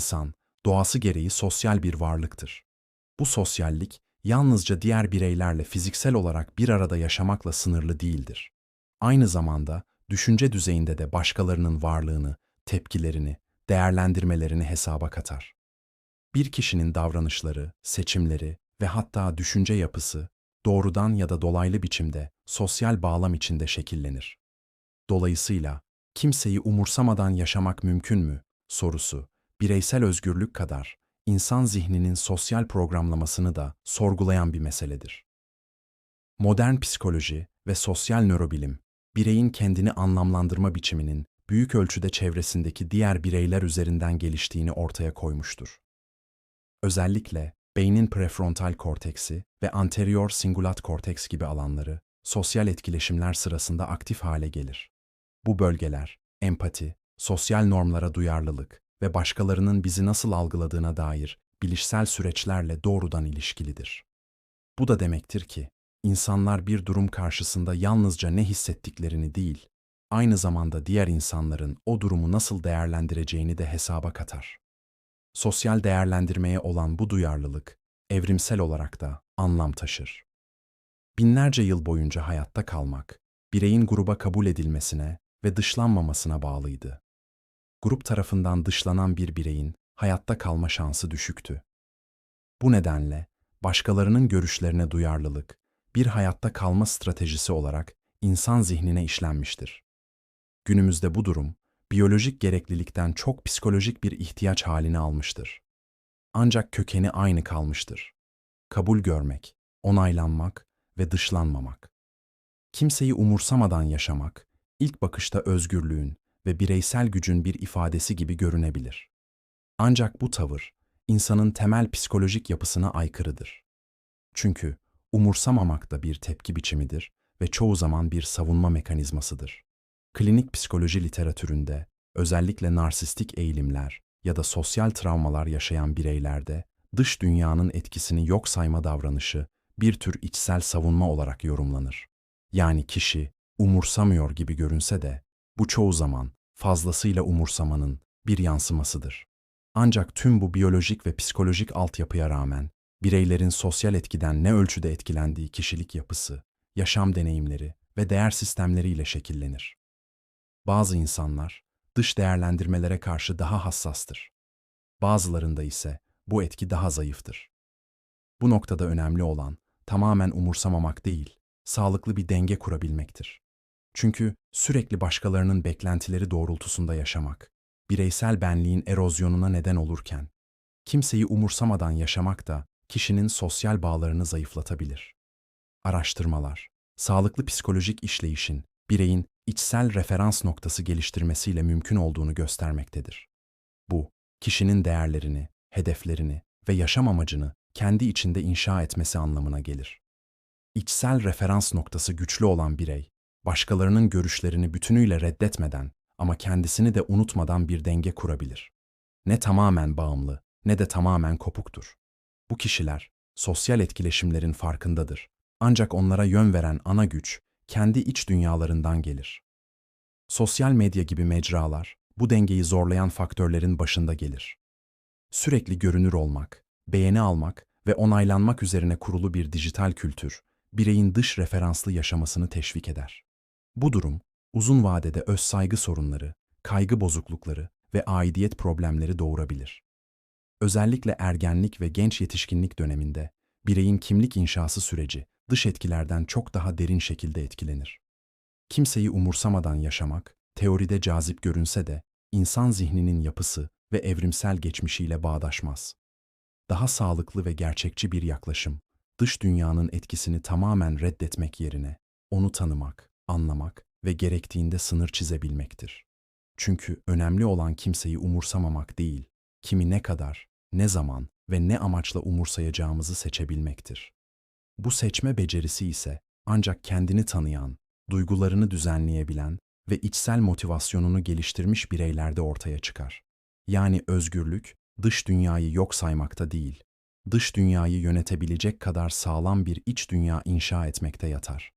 İnsan, doğası gereği sosyal bir varlıktır. Bu sosyallik, yalnızca diğer bireylerle fiziksel olarak bir arada yaşamakla sınırlı değildir. Aynı zamanda, düşünce düzeyinde de başkalarının varlığını, tepkilerini, değerlendirmelerini hesaba katar. Bir kişinin davranışları, seçimleri ve hatta düşünce yapısı doğrudan ya da dolaylı biçimde sosyal bağlam içinde şekillenir. Dolayısıyla kimseyi umursamadan yaşamak mümkün mü sorusu bireysel özgürlük kadar insan zihninin sosyal programlamasını da sorgulayan bir meseledir. Modern psikoloji ve sosyal nörobilim, bireyin kendini anlamlandırma biçiminin büyük ölçüde çevresindeki diğer bireyler üzerinden geliştiğini ortaya koymuştur. Özellikle beynin prefrontal korteksi ve anterior singulat korteks gibi alanları sosyal etkileşimler sırasında aktif hale gelir. Bu bölgeler empati, sosyal normlara duyarlılık ve başkalarının bizi nasıl algıladığına dair bilişsel süreçlerle doğrudan ilişkilidir. Bu da demektir ki insanlar bir durum karşısında yalnızca ne hissettiklerini değil, aynı zamanda diğer insanların o durumu nasıl değerlendireceğini de hesaba katar. Sosyal değerlendirmeye olan bu duyarlılık evrimsel olarak da anlam taşır. Binlerce yıl boyunca hayatta kalmak, bireyin gruba kabul edilmesine ve dışlanmamasına bağlıydı. Grup tarafından dışlanan bir bireyin hayatta kalma şansı düşüktü. Bu nedenle başkalarının görüşlerine duyarlılık bir hayatta kalma stratejisi olarak insan zihnine işlenmiştir. Günümüzde bu durum biyolojik gereklilikten çok psikolojik bir ihtiyaç halini almıştır. Ancak kökeni aynı kalmıştır. Kabul görmek, onaylanmak ve dışlanmamak. Kimseyi umursamadan yaşamak, ilk bakışta özgürlüğün ve bireysel gücün bir ifadesi gibi görünebilir. Ancak bu tavır, insanın temel psikolojik yapısına aykırıdır. Çünkü umursamamak da bir tepki biçimidir ve çoğu zaman bir savunma mekanizmasıdır. Klinik psikoloji literatüründe özellikle narsistik eğilimler ya da sosyal travmalar yaşayan bireylerde dış dünyanın etkisini yok sayma davranışı bir tür içsel savunma olarak yorumlanır. Yani kişi umursamıyor gibi görünse de bu çoğu zaman fazlasıyla umursamanın bir yansımasıdır. Ancak tüm bu biyolojik ve psikolojik altyapıya rağmen bireylerin sosyal etkiden ne ölçüde etkilendiği kişilik yapısı, yaşam deneyimleri ve değer sistemleriyle şekillenir. Bazı insanlar dış değerlendirmelere karşı daha hassastır. Bazılarında ise bu etki daha zayıftır. Bu noktada önemli olan tamamen umursamamak değil, sağlıklı bir denge kurabilmektir. Çünkü sürekli başkalarının beklentileri doğrultusunda yaşamak, bireysel benliğin erozyonuna neden olurken, kimseyi umursamadan yaşamak da kişinin sosyal bağlarını zayıflatabilir. Araştırmalar, sağlıklı psikolojik işleyişin bireyin içsel referans noktası geliştirmesiyle mümkün olduğunu göstermektedir. Bu, kişinin değerlerini, hedeflerini ve yaşam amacını kendi içinde inşa etmesi anlamına gelir. İçsel referans noktası güçlü olan birey, başkalarının görüşlerini bütünüyle reddetmeden ama kendisini de unutmadan bir denge kurabilir. Ne tamamen bağımlı ne de tamamen kopuktur. Bu kişiler sosyal etkileşimlerin farkındadır. Ancak onlara yön veren ana güç kendi iç dünyalarından gelir. Sosyal medya gibi mecralar bu dengeyi zorlayan faktörlerin başında gelir. Sürekli görünür olmak, beğeni almak ve onaylanmak üzerine kurulu bir dijital kültür, bireyin dış referanslı yaşamasını teşvik eder. Bu durum, uzun vadede öz saygı sorunları, kaygı bozuklukları ve aidiyet problemleri doğurabilir. Özellikle ergenlik ve genç yetişkinlik döneminde bireyin kimlik inşası süreci dış etkilerden çok daha derin şekilde etkilenir. Kimseyi umursamadan yaşamak, teoride cazip görünse de insan zihninin yapısı ve evrimsel geçmişiyle bağdaşmaz. Daha sağlıklı ve gerçekçi bir yaklaşım, dış dünyanın etkisini tamamen reddetmek yerine onu tanımak, anlamak ve gerektiğinde sınır çizebilmektir. Çünkü önemli olan kimseyi umursamamak değil, kimi ne kadar, ne zaman ve ne amaçla umursayacağımızı seçebilmektir. Bu seçme becerisi ise ancak kendini tanıyan, duygularını düzenleyebilen ve içsel motivasyonunu geliştirmiş bireylerde ortaya çıkar. Yani özgürlük, dış dünyayı yok saymakta değil, dış dünyayı yönetebilecek kadar sağlam bir iç dünya inşa etmekte yatar.